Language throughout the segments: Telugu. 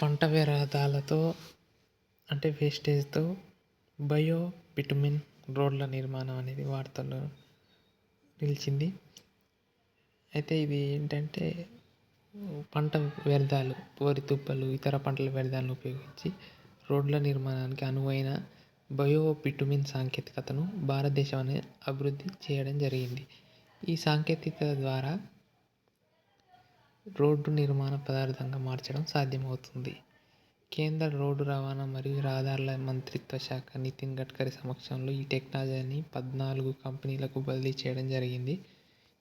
పంట వ్యర్థాలతో అంటే వేస్టేజ్తో బయో బిటుమిన్ రోడ్ల నిర్మాణం అనేది వార్తల్లో నిలిచింది. అయితే ఇది ఏంటంటే పంట వ్యర్థాలు వరి తుప్పలు ఇతర పంటల వ్యర్థాలను ఉపయోగించి రోడ్ల నిర్మాణానికి అనువైన బయో బిటుమిన్ సాంకేతికతను భారతదేశం అనేది అభివృద్ధి చేయడం జరిగింది. ఈ సాంకేతికత ద్వారా రోడ్డు నిర్మాణ పదార్థంగా మార్చడం సాధ్యమవుతుంది. కేంద్ర రోడ్డు రవాణా మరియు రహదారుల మంత్రిత్వ శాఖ నితిన్ గడ్కరీ సమక్షంలో ఈ టెక్నాలజీని పద్నాలుగు కంపెనీలకు బదిలీ చేయడం జరిగింది.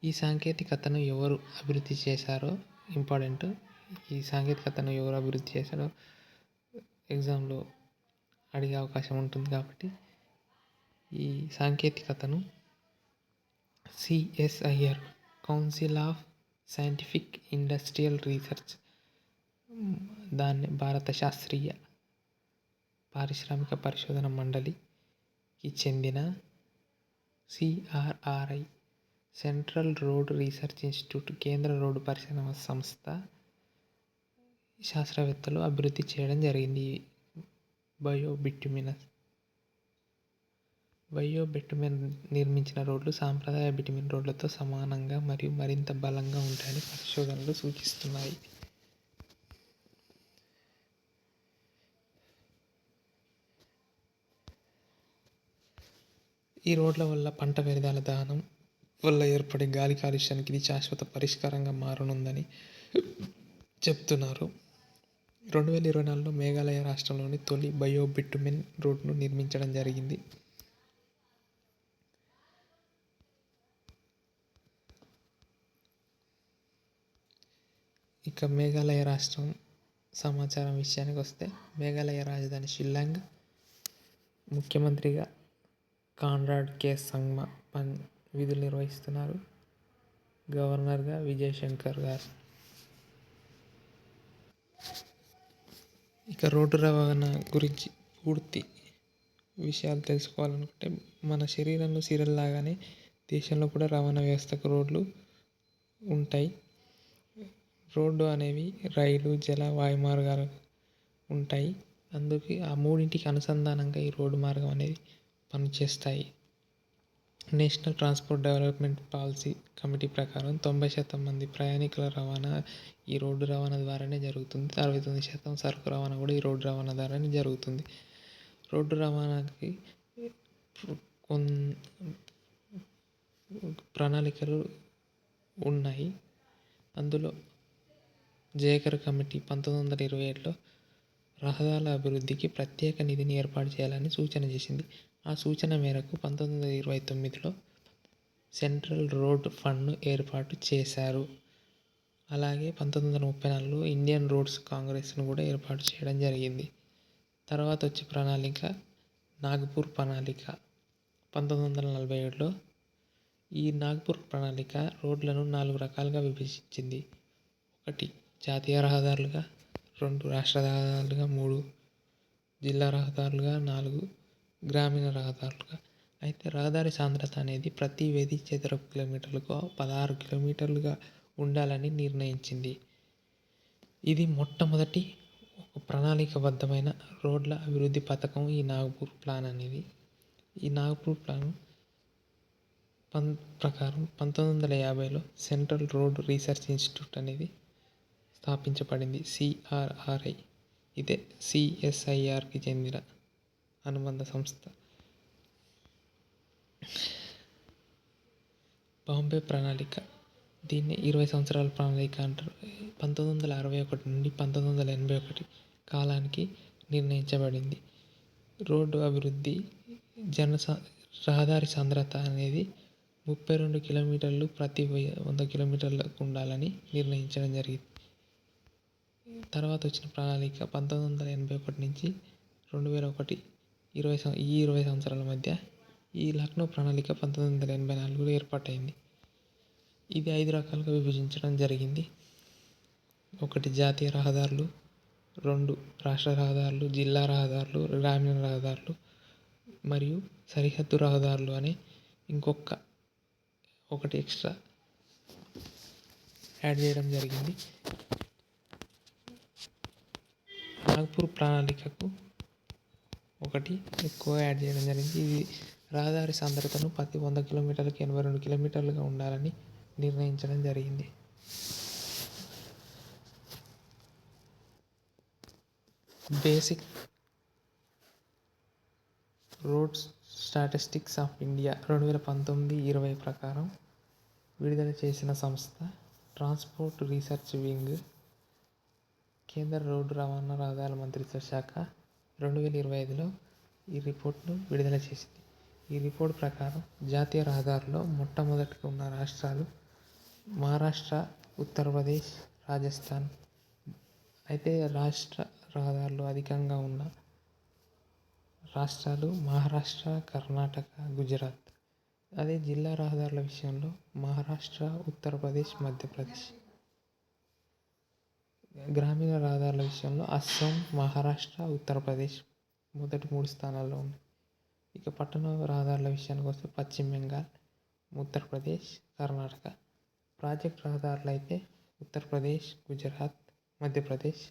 ఈ సాంకేతికతను ఎవరు అభివృద్ధి చేశారో ఇంపార్టెంట్. ఈ సాంకేతికతను ఎవరు అభివృద్ధి చేశారో ఎగ్జామ్లో అడిగే అవకాశం ఉంటుంది కాబట్టి ఈ సాంకేతికతను CSIR council of scientific industrial research దాన్ని భారత శాస్త్రీయ పారిశ్రామిక పరిశోధన మండలికి చెందిన CRRI central road research institute కేంద్ర రోడ్డు పరిశ్రమ సంస్థ శాస్త్రవేత్తలు అభివృద్ధి చేయడం జరిగింది. బయోబిట్యుమినస్ బయో బిటుమిన్ నిర్మించిన రోడ్లు సాంప్రదాయ బిటుమిన్ రోడ్లతో సమానంగా మరియు మరింత బలంగా ఉంటాయని పరిశోధనలు సూచిస్తున్నాయి. ఈ రోడ్ల వల్ల పంట వ్యర్థాల దహనం వల్ల ఏర్పడే గాలి కాలుష్యానికి ఇది శాశ్వత పరిష్కారంగా మారనుందని చెప్తున్నారు. రెండు వేల ఇరవై నాలుగులో మేఘాలయ రాష్ట్రంలోని తొలి బయో రోడ్ను నిర్మించడం జరిగింది. ఇక మేఘాలయ రాష్ట్రం సమాచారం విషయానికి వస్తే మేఘాలయ రాజధాని షిల్లాంగ్ ముఖ్యమంత్రిగా కాన్రాడ్ కే. సంగ్మా పన్ విధులు నిర్వహిస్తున్నారు. గవర్నర్గా విజయశంకర్ గారు. ఇక రోడ్డు రవాణా గురించి పూర్తి విషయాలు తెలుసుకోవాలనుకుంటే మన శరీరంలో సిరల్ లాగానే దేశంలో కూడా రవాణా వ్యవస్థకు రోడ్లు ఉంటాయి. రోడ్డు అనేవి రైలు జల వాయు మార్గాలు ఉంటాయి. అందుకే ఆ మూడింటికి అనుసంధానంగా ఈ రోడ్డు మార్గం అనేది పనిచేస్తాయి. National transport development policy committee ప్రకారం తొంభై శాతం మంది ప్రయాణికుల రవాణా ఈ రోడ్డు రవాణా ద్వారానే జరుగుతుంది. అరవై తొమ్మిది శాతం సరుకు రవాణా కూడా ఈ రోడ్డు రవాణా ద్వారానే జరుగుతుంది. రోడ్డు రవాణాకి కొన్ ప్రణాళికలు ఉన్నాయి. అందులో జేకర్ కమిటీ పంతొమ్మిది వందల ఇరవై ఏడులో రహదారుల అభివృద్ధికి ప్రత్యేక నిధిని ఏర్పాటు చేయాలని సూచన చేసింది. ఆ సూచన మేరకు పంతొమ్మిది వందల ఇరవై తొమ్మిదిలో సెంట్రల్ రోడ్ ఫండ్ను ఏర్పాటు చేశారు. అలాగే పంతొమ్మిది వందల ముప్పై నాలుగులో ఇండియన్ రోడ్స్ కాంగ్రెస్ను కూడా ఏర్పాటు చేయడం జరిగింది. తర్వాత వచ్చే ప్రణాళిక నాగపూర్ ప్రణాళిక. పంతొమ్మిది వందల నలభై ఏడులో ఈ నాగపూర్ ప్రణాళిక రోడ్లను నాలుగు రకాలుగా విభజించింది. ఒకటి జాతీయ రహదారులుగా రెండు రాష్ట్ర రహదారులుగా మూడు జిల్లా రహదారులుగా నాలుగు గ్రామీణ రహదారులుగా. అయితే రహదారి సాంద్రత అనేది ప్రతి వెయ్యి చదరపు కిలోమీటర్లకు పదహారు కిలోమీటర్లుగా ఉండాలని నిర్ణయించింది. ఇది మొట్టమొదటి ఒక ప్రణాళికబద్ధమైన రోడ్ల అభివృద్ధి పథకం ఈ నాగపూర్ ప్లాన్ అనేది. ఈ నాగపూర్ ప్లాన్ పం ప్రకారం పంతొమ్మిది వందల యాభైలో సెంట్రల్ రోడ్ రీసెర్చ్ ఇన్స్టిట్యూట్ అనేది స్థాపించబడింది. సిఆర్ఆర్ఐ ఇదే సిఎస్ఐఆర్కి చెందిన అనుబంధ సంస్థ. బాంబే ప్రణాళిక. దీన్ని ఇరవై సంవత్సరాల ప్రణాళిక అంటారు. పంతొమ్మిది వందల అరవై ఒకటి నుండి పంతొమ్మిది వందల ఎనభై ఒకటి కాలానికి నిర్ణయించబడింది. రోడ్డు అభివృద్ధి జన రహదారి సాంద్రత అనేది ముప్పై రెండు కిలోమీటర్లు ప్రతి వంద కిలోమీటర్లకు ఉండాలని నిర్ణయించడం జరిగింది తర్వాత వచ్చిన ప్రణాళిక పంతొమ్మిది వందల ఎనభై ఒకటి నుంచి రెండు వేల ఒకటి ఇరవై ఈ ఇరవై సంవత్సరాల మధ్య ఈ లక్నో ప్రణాళిక పంతొమ్మిది వందల ఎనభై నాలుగులో ఏర్పాటైంది. ఇది ఐదు రకాలుగా విభజించడం జరిగింది. ఒకటి జాతీయ రహదారులు రెండు రాష్ట్ర రహదారులు జిల్లా రహదారులు గ్రామీణ రహదారులు మరియు సరిహద్దు రహదారులు అనే ఇంకొక ఒకటి ఎక్స్ట్రా యాడ్ చేయడం జరిగింది. నాగ్పూర్ ప్రణాళికకు ఒకటి ఎక్కువ యాడ్ చేయడం జరిగింది. ఇది రహదారి సాంద్రతను ప్రతి వంద కిలోమీటర్లకు ఎనభై రెండు కిలోమీటర్లుగా ఉండాలని నిర్ణయించడం జరిగింది. Basic roads statistics of India రెండు వేల పంతొమ్మిది ఇరవై ప్రకారం విడుదల చేసిన సంస్థ ట్రాన్స్పోర్ట్ రీసెర్చ్ వింగ్ కేంద్ర రోడ్డు రవాణా రహదారుల మంత్రిత్వ శాఖ రెండు వేల ఇరవై ఐదులో ఈ రిపోర్ట్ను విడుదల చేసింది. ఈ రిపోర్ట్ ప్రకారం జాతీయ రహదారుల్లో మొట్టమొదటిగా ఉన్న రాష్ట్రాలు మహారాష్ట్ర ఉత్తరప్రదేశ్ రాజస్థాన్. అయితే రాష్ట్ర రహదారులు అధికంగా ఉన్న రాష్ట్రాలు మహారాష్ట్ర కర్ణాటక గుజరాత్. అదే జిల్లా రహదారుల విషయంలో మహారాష్ట్ర ఉత్తరప్రదేశ్ మధ్యప్రదేశ్. గ్రామీణ రహదారుల విషయంలో అస్సాం మహారాష్ట్ర ఉత్తరప్రదేశ్ మొదటి మూడు స్థానాల్లో ఉన్నాయి. ఇక పట్టణ రహదారుల విషయానికి వస్తే పశ్చిమ బెంగాల్ ఉత్తరప్రదేశ్ కర్ణాటక. ప్రాజెక్ట్ రహదారులు అయితే ఉత్తరప్రదేశ్ గుజరాత్ మధ్యప్రదేశ్.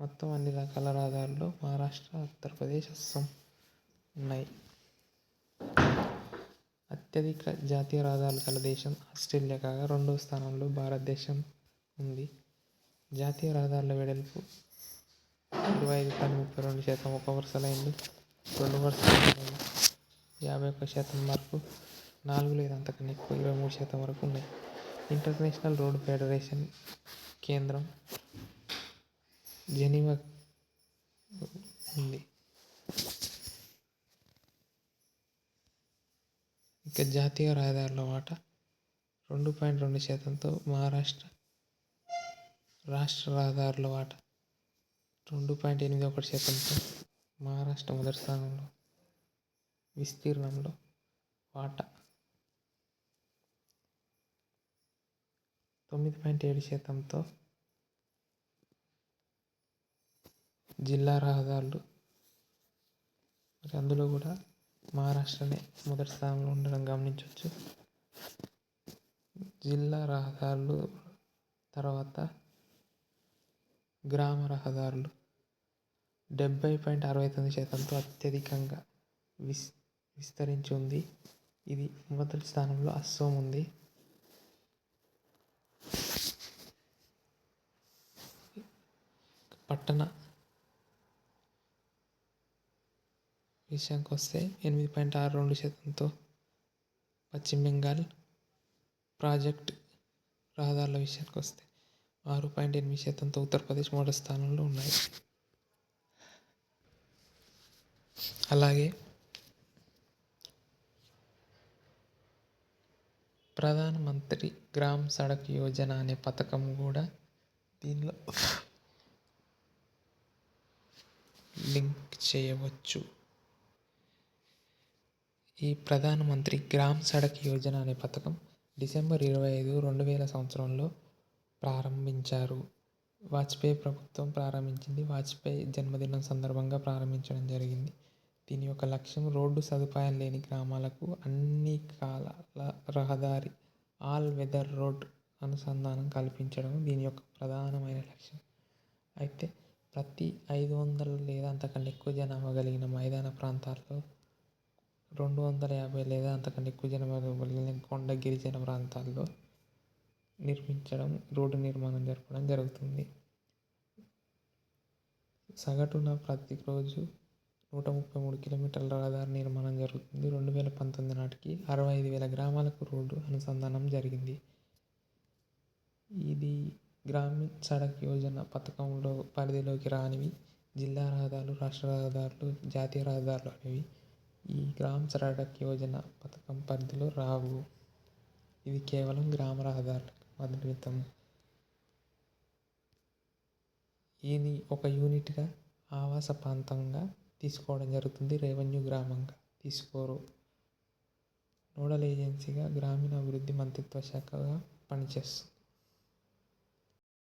మొత్తం అన్ని రకాల రహదారులు మహారాష్ట్ర ఉత్తరప్రదేశ్ అస్సాం ఉన్నాయి. అత్యధిక జాతీయ రహదారులు గల దేశం ఆస్ట్రేలియా కాగా రెండవ స్థానంలో భారతదేశం ఉంది. జాతీయ రహదారుల వెడల్పు ఇరవై ఐదు పాయింట్ ముప్పై రెండు శాతం ఒక వరుస లైన్లు రెండు వరుస లైన్లు యాభై ఒక్క శాతం వరకు నాలుగు లేదా అంతకన్నా ఎక్కువ ఇరవై మూడు శాతం వరకు ఉన్నాయి. ఇంటర్నేషనల్ రోడ్ ఫెడరేషన్ కేంద్రం జెనీవా ఉంది. ఇక జాతీయ రహదారుల వాటా రెండు పాయింట్ రెండు శాతంతో మహారాష్ట్ర రాష్ట్ర రహదారుల వాటా. రెండు పాయింట్ ఎనిమిది ఒకటి శాతంతో మహారాష్ట్ర మొదటి స్థానంలో విస్తీర్ణంలో వాటా. తొమ్మిది పాయింట్ ఏడు శాతంతో జిల్లా రహదారులు మరి అందులో కూడా మహారాష్ట్రనే మొదటి స్థానంలో ఉండడం గమనించవచ్చు. జిల్లా రహదారులు తర్వాత గ్రామ రహదారులు డెబ్బై పాయింట్ అరవై తొమ్మిది శాతంతో అత్యధికంగా విస్ విస్తరించి ఉంది. ఇది మొదటి స్థానంలో అస్సోం ఉంది. పట్టణ విషయానికి వస్తే ఎనిమిది పాయింట్ ఆరు రెండు శాతంతో పశ్చిమ బెంగాల్ ప్రాజెక్ట్ రహదారుల విషయానికి వస్తే ఆరు పాయింట్ ఎనిమిది శాతంతో ఉత్తరప్రదేశ్ మొదటి స్థానంలో ఉన్నాయి. అలాగే ప్రధానమంత్రి గ్రామ్ సడక్ యోజన అనే పథకం కూడా దీనిలో లింక్ చేయవచ్చు. ఈ ప్రధానమంత్రి గ్రామ్ సడక్ యోజన అనే పథకం డిసెంబర్ ఇరవై ఐదు రెండు వేల సంవత్సరంలో ప్రారంభించారు. వాజ్పేయి ప్రభుత్వం ప్రారంభించింది. వాజ్పేయి జన్మదినం సందర్భంగా ప్రారంభించడం జరిగింది. దీని యొక్క లక్ష్యం రోడ్డు సదుపాయం లేని గ్రామాలకు అన్ని కాలాల రహదారి ఆల్ వెదర్ రోడ్ అనుసంధానం కల్పించడం దీని యొక్క ప్రధానమైన లక్ష్యం. అయితే ప్రతి ఐదు వందలు లేదా అంతకన్నా ఎక్కువ జనాభా కలిగిన మైదాన ప్రాంతాల్లో రెండు వందల యాభై లేదా అంతకన్నా ఎక్కువ జనాభా కలిగిన కొండ గిరిజన ప్రాంతాల్లో నిర్మించడం రోడ్డు నిర్మాణం జరపడం జరుగుతుంది. సగటున ప్రతిరోజు నూట ముప్పై మూడు కిలోమీటర్ల రహదారి నిర్మాణం జరుగుతుంది. రెండు వేల పంతొమ్మిది నాటికి అరవై ఐదు వేల గ్రామాలకు రోడ్డు అనుసంధానం జరిగింది. ఇది గ్రామీణ సడక్ యోజన పథకంలో పరిధిలోకి రానివి జిల్లా రహదారులు రాష్ట్ర రహదారులు జాతీయ రహదారులు అనేవి ఈ గ్రామ సడక్ యోజన పథకం పరిధిలో రావు. ఇది కేవలం గ్రామ రహదారులు పరిమితం ఇది ఒక యూనిట్గా ఆవాస ప్రాంతంగా తీసుకోవడం జరుగుతుంది. రెవెన్యూ గ్రామంగా తీసుకోరు. నోడల్ ఏజెన్సీగా గ్రామీణ అభివృద్ధి మంత్రిత్వ శాఖగా పనిచేస్తుంది.